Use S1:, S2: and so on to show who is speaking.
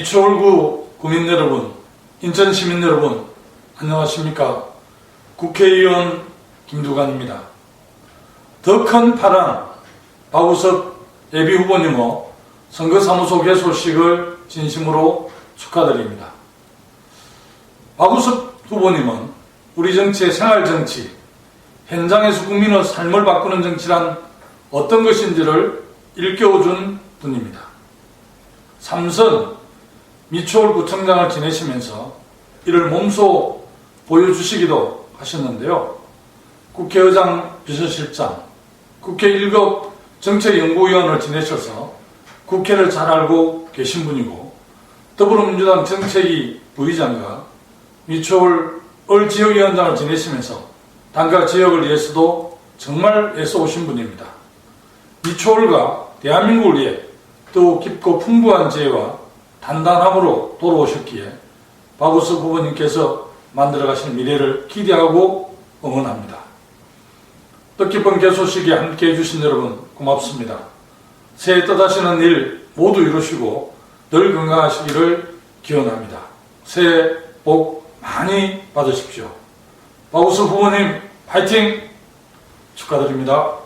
S1: 미추홀구 구민 여러분, 인천 시민 여러분, 안녕하십니까? 국회의원 김두관입니다. 더 큰 파랑 박우석 예비 후보님의 선거사무소 개 소식을 진심으로 축하드립니다. 박우석 후보님은 우리 정치의 생활 정치, 현장에서 국민의 삶을 바꾸는 정치란 어떤 것인지를 일깨워준 분입니다. 삼선 미추홀 구청장을 지내시면서 이를 몸소 보여주시기도 하셨는데요. 국회의장 비서실장, 국회 1급 정책연구위원을 지내셔서 국회를 잘 알고 계신 분이고 더불어민주당 정책위 부의장과 미추홀 을 지역위원장을 지내시면서 당과 지역을 위해서도 정말 애써오신 분입니다. 미추홀과 대한민국을 위해 또 깊고 풍부한 지혜와 단단함으로 돌아오셨기에 박우석 후보님께서 만들어 가신 미래를 기대하고 응원합니다. 뜻깊은 개소식에 함께 해주신 여러분 고맙습니다. 새해 뜻하시는 일 모두 이루시고 늘 건강하시기를 기원합니다. 새해 복 많이 받으십시오. 박우석 후보님 파이팅 축하드립니다.